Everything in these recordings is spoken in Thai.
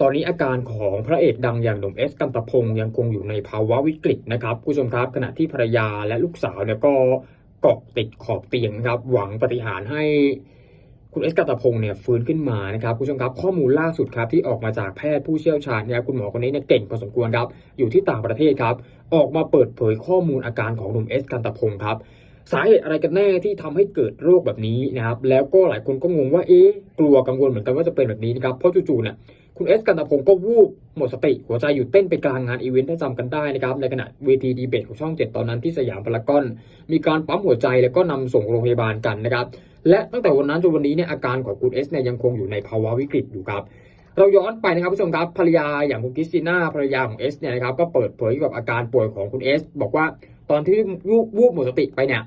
ตอนนี้อาการของพระเอกดังอย่างหนุ่มเอสกันตพงศ์ยังคงอยู่ในภาวะวิกฤตนะครับผู้ชมครับขณะที่ภรรยาและลูกสาวเนี่ยก็เกาะติดขอบเตียงนะครับ หวังปฏิหารให้คุณเอสกันตพงศ์เนี่ยฟื้นขึ้นมานะครับผู้ชมครับข้อมูลล่าสุดครับที่ออกมาจากแพทย์ผู้เชี่ยวชาญเนี่ยคุณหมอคนนี้เนี่ยเก่งพอสมควรครับอยู่ที่ต่างประเทศครับ ออกมาเปิดเผยข้อมูลอาการของหนุ่มเอสกันตพงศ์ครับ สาเหตุอะไรกันแน่ที่ทำให้เกิดโรคแบบนี้นะครับ แล้วก็หลายคนก็งงว่าเอ๊ะกลัวกังวลเหมือนกันว่าจะเป็นแบบนี้นะครับ เพราะจู่ๆเนี่ยคุณเอสกันตะพงศ์ก็วูบหมดสติ หัวใจหยุดเต้นไปกลางงานอีเวนต์ถ้าจำกันได้นะครับ ในขณะเวทีดีเบตของช่อง7ตอนนั้นที่สยามพารากอน มีการปั๊มหัวใจแล้วก็นำส่งโรงพยาบาลกันนะครับ และตั้งแต่วันนั้นจนวันนี้เนี่ยอาการของคุณเอสเนี่ยยังคงอยู่ในภาวะวิกฤตอยู่ครับเราย้อนไปนะครับผู้ชมครับภรรยาอย่างคุณคริสติน่าภรรยาของเอสเนี่ยนะครับก็เปิดเผยกับอาการป่วยของคุณเอสบอกว่าตอนที่วูบวูบหมดสติไปเนี่ย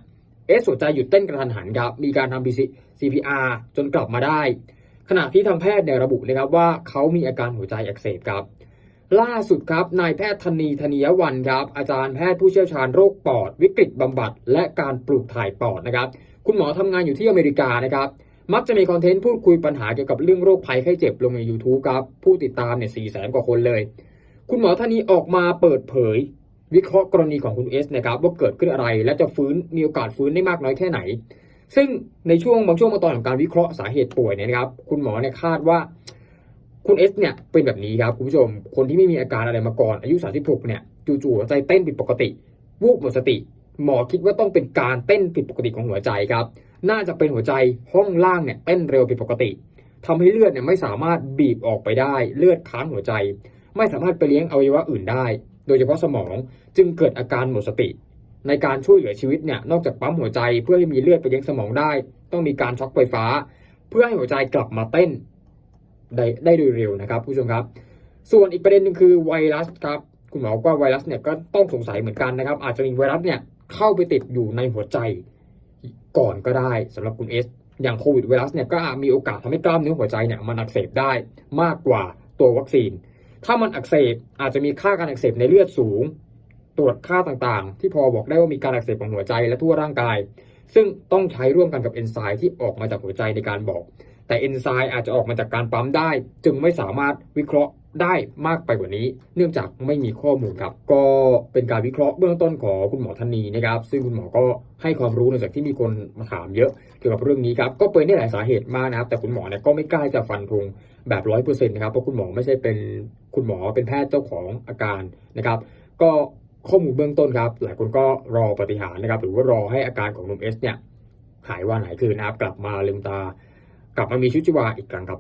เอสหัวใจหยุดเต้นกระทันหันครับ มีการทำ CPR จนกลับมาได้ ขณะที่ทางแพทย์เนี่ยระบุเลยครับว่าเขามีอาการหัวใจอักเสบครับ ล่าสุดครับนายแพทย์ธนีธนียวันครับ อาจารย์แพทย์ผู้เชี่ยวชาญโรคปอด วิกฤตบำบัด และการปลูกถ่ายปอดนะครับ คุณหมอทำงานอยู่ที่อเมริกานะครับ มักจะมีคอนเทนต์พูดคุยปัญหาเกี่ยวกับเรื่องโรคภัยไข้เจ็บลงใน YouTube ครับ ผู้ติดตามเนี่ยสี่แสนกว่าคนเลย คุณหมอท่านนี้ออกมาเปิดเผย วิเคราะห์กรณีของคุณเอสนะครับว่าเกิดขึ้นอะไร และจะฟื้นมีโอกาสฟื้นได้มากน้อยแค่ไหน ซึ่งในช่วงบางช่วงบางตอนของการวิเคราะห์สาเหตุป่วยเนี่ยนะครับ คุณหมอเนี่ยคาดว่าคุณเอสเนี่ยเป็นแบบนี้ครับคุณผู้ชม คนที่ไม่มีอาการอะไรมาก่อนอายุ 36 เนี่ยจู่ๆหัวใจเต้นผิดปกติ วูบหมดสติ หมอคิดว่าต้องเป็นการเต้นผิดปกติของหัวใจครับ น่าจะเป็นหัวใจห้องล่างเนี่ยเต้นเร็วผิดปกติทำให้เลือดเนี่ยไม่สามารถบีบออกไปได้ เลือดค้างหัวใจ ไม่สามารถไปเลี้ยงอวัยวะอื่นได้ โดยเฉพาะสมองจึงเกิดอาการหมดสติ ในการช่วยเหลือชีวิตเนี่ยนอกจากปั๊มหัวใจเพื่อให้มีเลือดไปเลี้ยงสมองได้ ต้องมีการช็อคไฟฟ้า เพื่อให้หัวใจกลับมาเต้นได้ได้โดยเร็วนะครับ ผู้ชมครับ ส่วนอีกประเด็นหนึ่งคือไวรัสครับคุณหมอว่าไวรัสเนี่ยก็ต้องสงสัยเหมือนกันนะครับ อาจจะมีไวรัสเนี่ยเข้าไปติดอยู่ในหัวใจก่อนก็ได้สำหรับคุณเอสอย่างโควิดไวรัสเนี่ยก็มีโอกาสทำให้กล้ามเนื้อหัวใจเนี่ยมันอักเสบได้มากกว่าตัววัคซีน ถ้ามันอักเสบอาจจะมีค่าการอักเสบในเลือดสูง ตรวจค่าต่างๆ ที่พอบอกได้ว่ามีการอักเสบของหัวใจและทั่วร่างกาย ซึ่งต้องใช้ร่วมกันกับเอนไซม์ที่ออกมาจากหัวใจในการบอก แต่เอนไซม์อาจจะออกมาจากการปั๊มได้ จึงไม่สามารถวิเคราะห์ได้มากไปกว่านี้ เนื่องจากไม่มีข้อมูลครับก็ เป็นการวิเคราะห์เบื้องต้นของคุณหมอธนีนะครับ ซึ่งคุณหมอก็ให้ความรู้ในจากที่มีคนมาถามเยอะเกี่ยวกับเรื่องนี้ครับก็เป็นได้หลายสาเหตุมากนะครับ แต่คุณหมอเนี่ยก็ไม่กล้าจะฟันธงแบบร้อยเปอร์เซ็นต์นะครับเพราะคุณหมอไม่ใช่เป็นคุณหมอเป็นแพทย์เจ้าของอาการนะครับ ก็ข้อมูลเบื้องต้นครับ หลายคนก็รอปฏิหารนะครับ หรือว่ารอให้อาการของหนุ่มเอสเนี่ยหายวันหายคืนนะครับกลับมาลืมตากลับมามีชีวิตชีวาอีกครั้งครับ